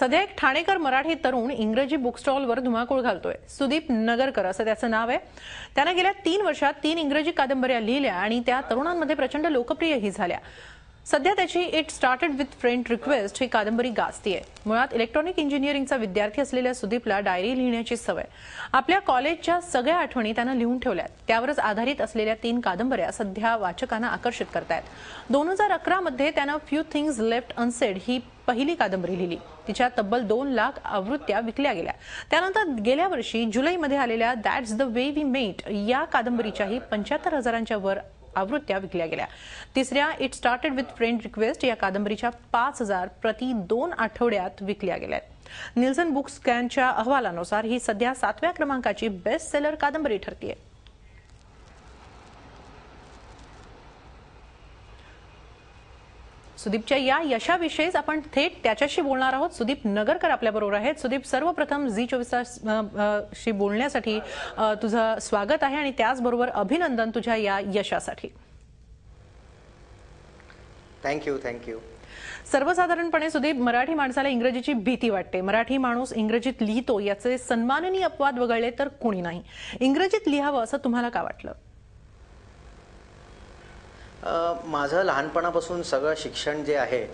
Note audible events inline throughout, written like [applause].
सध्या एक ठाणेकर मराठी तरुण इंग्रजी बुक स्टॉलवर धुमाकूळ घालतोय. सुदीप नगरकर असं त्याचं नाव आहे. त्यानं गेल्या तीन वर्षात तीन इंग्रजी कादंबऱ्या लिहिल्या आणि त्या तरुणांमध्ये प्रचंड लोकप्रियही झाल्या. सध्या त्याची it started with friend request ही कादंबरी गाजतीये. मुळात इलेक्ट्रॉनिक इंजिनिअरिंगचा विद्यार्थी असलेल्या सुदीपला डायरी लिहिण्याची सवय. आपल्या कॉलेजच्या सगळ्या आठवणी त्यानं लिहून ठेवल्यात. त्यावरच आधारित असलेल्या तीन कादंबऱ्या सध्या वाचकांना आकर्षित करतायत. दोन हजार अकरामध्ये त्यानं फ्यू थिंग्ज लेफ्ट अनसेड ही पहिली कादंबरी लिहिली. तिच्या तब्बल दोन लाख आवृत्त्या विकल्या गेल्या. त्यानंतर गेल्या वर्षी जुलैमध्ये आलेल्या that's the way we met या कादंबरीच्याही पंच्याहत्तर हजारांच्या वर आवृत्त्या विकल्या गेल्या. तिसऱ्या it started with friend request या कादंबरीच्या पाच हजार प्रति दोन आठवड्यात विकल्या गेल्या. निल्सन बुक स्कॅनच्या अहवालानुसार ही सध्या सातव्या क्रमांकाची बेस्ट सेलर कादंबरी ठरतीये. सुदीपच्या या यशाविषयीच आपण थेट त्याच्याशी बोलणार आहोत. सुदीप नगरकर आपल्याबरोबर आहेत. सुदीप सर्वप्रथम झी चोवीस तास शी बोलण्यासाठी तुझं स्वागत आहे आणि त्याचबरोबर अभिनंदन तुझ्या या यशासाठी. थँक्यू थँक्यू सर्वसाधारणपणे सुदीप मराठी माणसाला इंग्रजीची भीती वाटते. मराठी माणूस इंग्रजीत लिहितो याचे सन्माननीय अपवाद वगळले तर कोणी नाही. इंग्रजीत लिहावं असं तुम्हाला का वाटलं? माझं लहानपणापासून सगळं शिक्षण जे आहे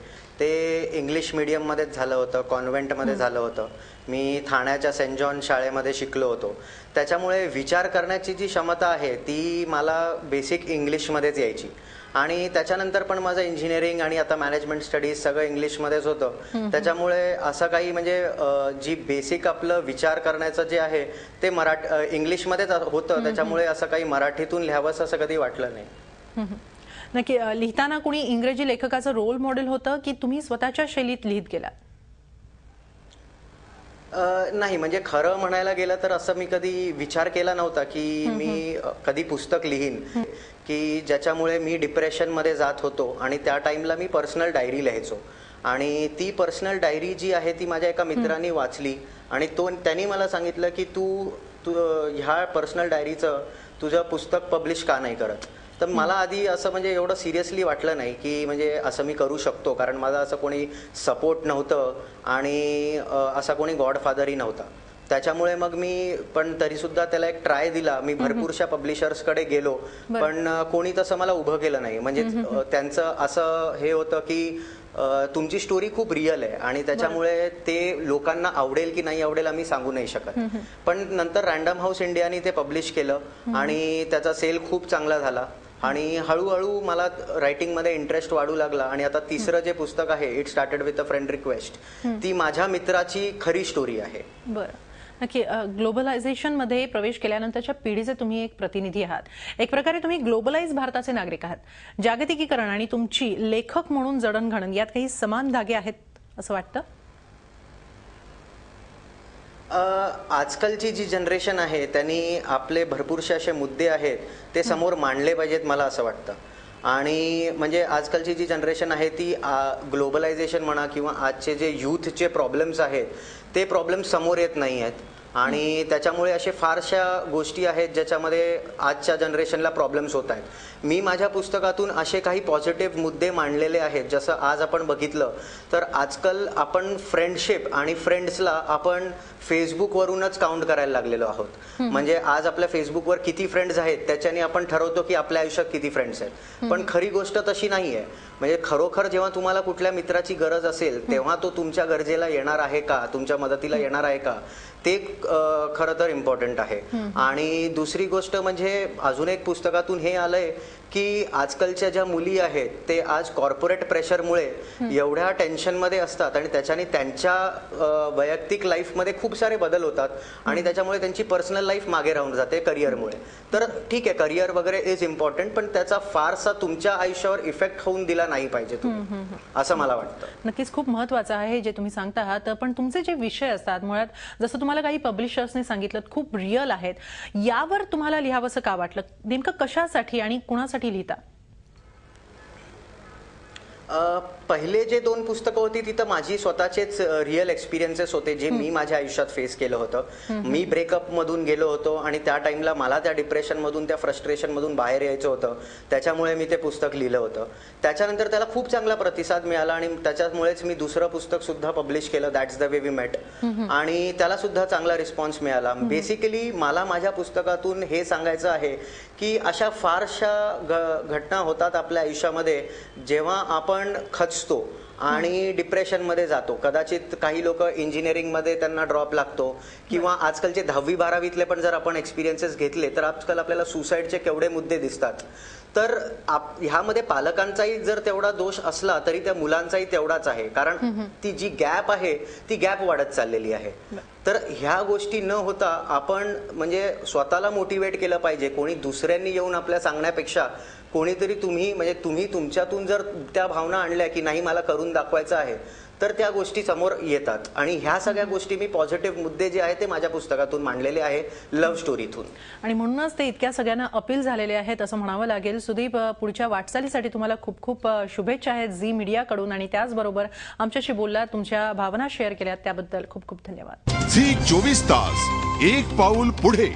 ते इंग्लिश मिडियममध्येच झालं होतं कॉन्व्हेंटमध्ये झालं होतं. मी ठाण्याच्या सेंट जॉन शाळेमध्ये शिकलो होतो. त्याच्यामुळे विचार करण्याची जी क्षमता आहे ती मला बेसिक इंग्लिशमध्येच यायची. आणि त्याच्यानंतर पण माझं इंजिनिअरिंग आणि आता मॅनेजमेंट स्टडीज सगळं इंग्लिशमध्येच होतं. त्याच्यामुळे असं काही म्हणजे जी बेसिक आपलं विचार करण्याचं जे आहे ते मराठ इंग्लिशमध्येच होतं. त्याच्यामुळे असं काही मराठीतून लिहावंसं असं कधी वाटलं नाही. [laughs] नक्की लिहिताना कोणी इंग्रजी लेखकाचं रोल मॉडेल होतं की तुम्ही स्वतःच्या शैलीत लिहित गेला नाही म्हणजे खरं म्हणायला गेलं तर असं मी कधी विचार केला नव्हता की मी कधी पुस्तक लिहीन. की ज्याच्यामुळे मी डिप्रेशनमध्ये जात होतो आणि त्या टाइमला मी पर्सनल डायरी लिहायचो. आणि ती पर्सनल डायरी जी आहे ती माझ्या एका मित्राने वाचली आणि तो त्यांनी मला सांगितलं की तू तू ह्या पर्सनल डायरीचं तुझं पुस्तक पब्लिश का नाही करत? तर मला आधी असं म्हणजे एवढं सिरियसली वाटलं नाही की म्हणजे असं मी करू शकतो. कारण माझा असं कोणी सपोर्ट नव्हतं आणि असा कोणी गॉडफादरही नव्हता. त्याच्यामुळे मग मी पण तरी सुद्धा त्याला एक ट्राय दिला. मी भरपूरशा पब्लिशर्सकडे गेलो. पण कोणी तसं मला उभं केलं नाही. म्हणजे त्यांचं असं हे होतं की तुमची स्टोरी खूप रिअल आहे आणि त्याच्यामुळे ते लोकांना आवडेल की नाही आवडेल आम्ही सांगू नाही शकत. पण नंतर रँडम हाऊस इंडियाने ते पब्लिश केलं आणि त्याचा सेल खूप चांगला झाला. आणि हळूहळू मला रायटिंगमध्ये इंटरेस्ट वाढू लागला आणि आता तिसरं जे पुस्तक आहे it started with a friend request ती माझ्या मित्राची खरी स्टोरी आहे. बरं. नक्की ग्लोबलायझेशनमध्ये प्रवेश केल्यानंतरच्या पिढीचे तुम्ही एक प्रतिनिधी आहात. एक प्रकारे तुम्ही ग्लोबलाइज भारताचे नागरिक आहात. जागतिकीकरण आणि तुमची लेखक म्हणून जडणघडण यात काही समान धागे आहेत असं वाटतं? आजकालची जी जनरेशन आहे त्यांनी आपले भरपूरसे असे मुद्दे आहेत ते समोर मांडले पाहिजेत मला असं वाटतं. आणि म्हणजे आजकालची जी जनरेशन आहे ती ग्लोबलायझेशन म्हणा किंवा आजचे जे यूथचे प्रॉब्लेम्स आहेत ते प्रॉब्लेम समोर येत नाही आहेत. आणि त्याच्यामुळे असे फारशा गोष्टी आहेत ज्याच्यामध्ये आजच्या जनरेशनला प्रॉब्लेम्स होत आहेत. मी माझ्या पुस्तकातून असे काही पॉझिटिव्ह मुद्दे मांडलेले आहेत जसं आज आपण बघितलं तर आजकाल आपण फ्रेंडशिप आणि फ्रेंड्सला आपण फेसबुकवरूनच काउंट करायला लागलेलो आहोत. म्हणजे आज आपल्या फेसबुकवर किती फ्रेंड्स आहेत त्याच्याने आपण ठरवतो की आपल्या आयुष्यात किती फ्रेंड्स आहेत. पण खरी गोष्ट तशी नाही आहे म्हणजे खरोखर जेव्हा तुम्हाला कुठल्या मित्राची गरज असेल तेव्हा तो तुमच्या गरजेला येणार आहे का तुमच्या मदतीला येणार आहे का ते खरं तर इम्पॉर्टंट आहे. आणि दुसरी गोष्ट म्हणजे अजून एक पुस्तकातून हे आलंय की आजकालच्या ज्या मुली आहेत ते आज कॉर्पोरेट प्रेशरमुळे एवढ्या टेन्शनमध्ये असतात आणि त्याच्याने त्यांच्या वैयक्तिक लाईफमध्ये खूप सारे बदल होतात आणि त्याच्यामुळे त्यांची पर्सनल लाईफ मागे राहून जाते करिअरमुळे तर ठीक आहे करिअर वगैरे इज इम्पॉर्टंट पण त्याचा फारसा तुमच्या आयुष्यावर इफेक्ट होऊन दिला नाही पाहिजे तुम्ही. असं मला वाटतं. नक्कीच खूप महत्वाचं आहे जे तुम्ही सांगता आहात पण तुमचे जे विषय असतात मुळात जसं तुम्हाला काही पब्लिशर्सने सांगितलं खूप रिअल आहेत. यावर तुम्हाला लिहावंसं का वाटलं? नेमकं कशासाठी आणि कुणासाठी लिहिता अ, पहिले जे दोन पुस्तकं होती तिथं माझी स्वतःचेच रिअल एक्सपिरियन्सेस होते जे मी माझ्या आयुष्यात फेस केलं होतं. मी ब्रेकअप मधून गेलो होतो आणि त्या टाइमला मला त्या डिप्रेशन मधून त्या फ्रस्ट्रेशन मधून बाहेर यायचं होतं. त्याच्यामुळे मी ते पुस्तक लिहिलं होतं. त्याच्यानंतर त्याला खूप चांगला प्रतिसाद मिळाला आणि त्याच्यामुळेच मी दुसरं पुस्तक सुद्धा पब्लिश केलं that's the way we met आणि त्याला सुद्धा चांगला रिस्पॉन्स मिळाला. बेसिकली मला माझ्या पुस्तकातून हे सांगायचं आहे की अशा फारशा घटना होतात आपल्या आयुष्यामध्ये जेव्हा आपण खचतो आणि डिप्रेशनमध्ये जातो. कदाचित काही लोक इंजिनिअरिंगमध्ये त्यांना ड्रॉप लागतो किंवा आजकालचे दहावी बारावीतले पण जर आपण एक्सपिरियन्सेस घेतले तर आजकाल आपल्याला सुसाईडचे केवढे मुद्दे दिसतात. तर ह्यामध्ये पालकांचाही जर तेवढा दोष असला तरी त्या मुलांचाही तेवढाच आहे. कारण ती जी गॅप आहे ती गॅप वाढत चाललेली आहे. तर ह्या गोष्टी न होता आपण म्हणजे स्वतःला मोटिवेट केलं पाहिजे. कोणी दुसऱ्यांनी येऊन आपल्या सांगण्यापेक्षा कोणीतरी तुम्ही म्हणजे तुम्ही तुमच्यातून जर त्या भावना आणल्या की नाही मला करून दाखवायचं आहे तर त्या गोष्टी समोर येतात. आणि ह्या सगळ्या गोष्टी मी पॉझिटिव्ह मुद्दे जे आहेत ते माझ्या पुस्तकातून मांडलेले आहे लव्ह स्टोरीतून आणि म्हणूनच ते इतक्या सगळ्यांना अपील झालेले आहेत असं म्हणावं लागेल. सुदीप पुढच्या वाटचालीसाठी तुम्हाला खूप खूप शुभेच्छा आहेत झी मीडियाकडून. आणि त्याचबरोबर आमच्याशी बोललात तुमच्या भावना शेअर केल्यात त्याबद्दल खूप खूप धन्यवाद. झी चोवीस तास एक पाऊल पुढे.